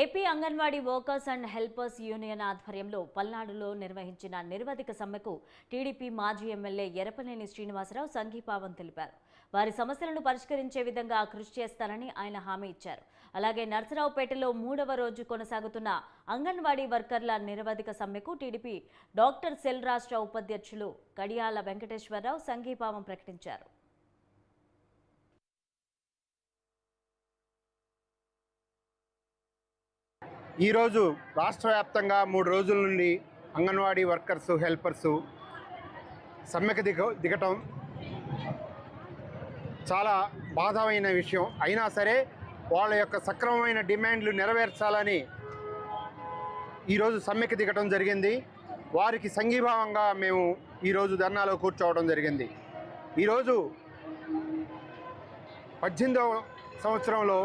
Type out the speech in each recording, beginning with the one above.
AP Anganwadi workers and helpers union ఆధ్వర్యంలో పల్నాడులో నిర్వహించిన నిర్వధిక సమ్మెకు టీడీపీ మాజీ ఎమ్మెల్యే ఎరపనేని శ్రీనివాసరావు సంఘీభావం తెలిపారు. వారి సమస్యలను పరిష్కరించే విధంగా కృషి చేస్తారని ఆయన హామీ ఇచ్చారు. అలాగే నర్సరావుపేటలో మూడవ రోజు కొనసాగుతున్న అంగన్వాడీ వర్కర్ల నిరవధిక సమ్మెకు టీడీపీ డాక్టర్ సెల్ రాష్ట్ర ఉపాధ్యక్షులు కడియాల వెంకటేశ్వరరావు సంఘీభావం ప్రకటించారు. ఈరోజు రాష్ట్ర వ్యాప్తంగా మూడు రోజుల నుండి అంగన్వాడీ వర్కర్స్ హెల్పర్స్ సమ్మెకు దిగ దిగటం చాలా బాధమైన విషయం. అయినా సరే వాళ్ళ యొక్క సక్రమమైన డిమాండ్లు నెరవేర్చాలని ఈరోజు సమ్మెకు దిగటం జరిగింది. వారికి సంఘీభావంగా మేము ఈరోజు ధర్నాలో కూర్చోవడం జరిగింది. ఈరోజు పద్దెనిమిదవ సంవత్సరంలో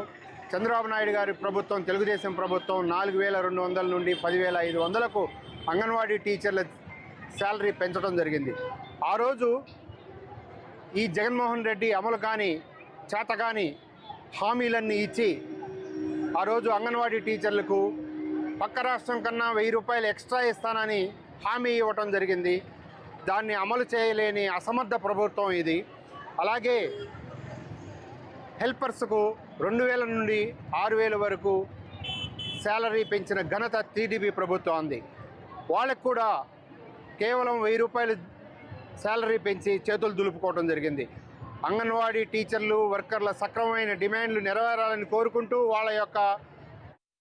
చంద్రబాబు నాయుడు గారి ప్రభుత్వం తెలుగుదేశం ప్రభుత్వం నాలుగు వేల రెండు వందల నుండి పదివేల ఐదు వందలకు అంగన్వాడీ టీచర్ల శాలరీ పెంచడం జరిగింది. ఆ రోజు ఈ జగన్మోహన్ రెడ్డి అమలు కాని కానీ హామీలన్నీ ఇచ్చి ఆ రోజు అంగన్వాడీ టీచర్లకు పక్క రాష్ట్రం కన్నా వెయ్యి రూపాయలు ఎక్స్ట్రా ఇస్తానని హామీ ఇవ్వటం జరిగింది. దాన్ని అమలు చేయలేని అసమర్థ ప్రభుత్వం ఇది. అలాగే హెల్పర్స్కు రెండు వేల నుండి ఆరు వేల వరకు శాలరీ పెంచిన ఘనత టీడీపీ ప్రభుత్వం ఉంది వాళ్ళకు కూడా కేవలం వెయ్యి రూపాయలు శాలరీ పెంచి చేతులు దులుపుకోవడం జరిగింది. అంగన్వాడీ టీచర్లు వర్కర్ల సక్రమమైన డిమాండ్లు నెరవేరాలని కోరుకుంటూ వాళ్ళ యొక్క